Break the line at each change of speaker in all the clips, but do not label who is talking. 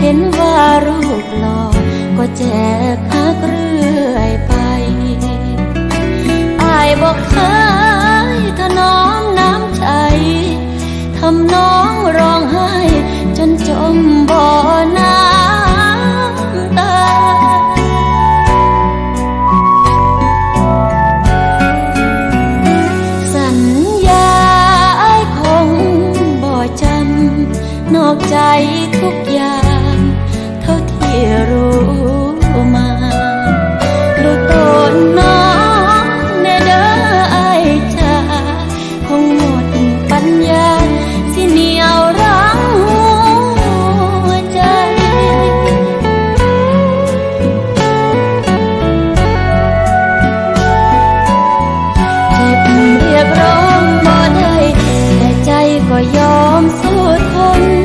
เห็นว่ารูปหล่อก็แจกหักเรื่อยไปอายบอกเคยถนอมน้ำใจทำน้อง 我恨。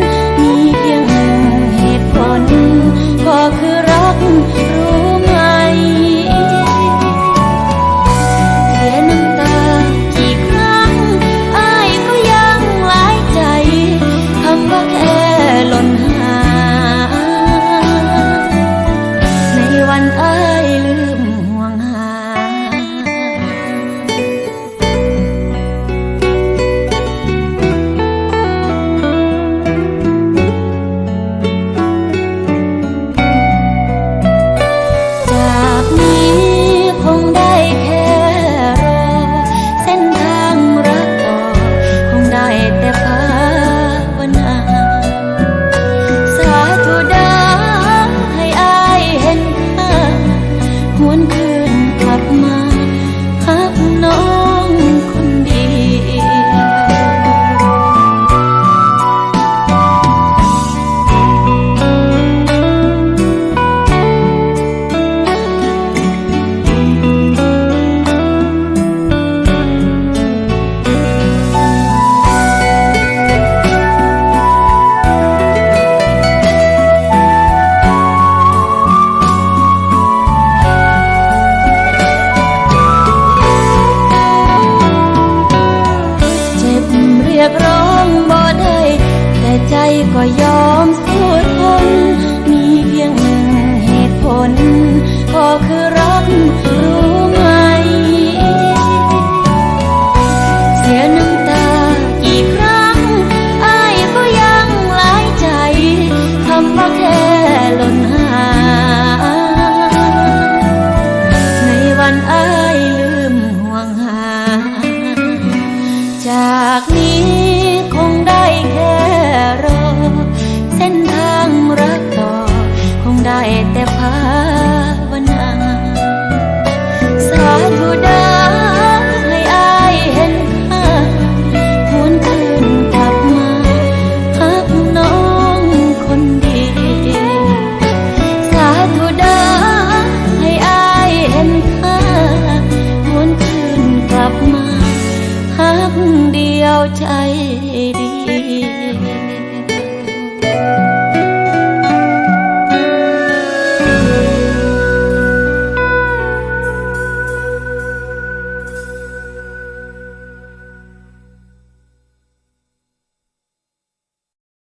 所有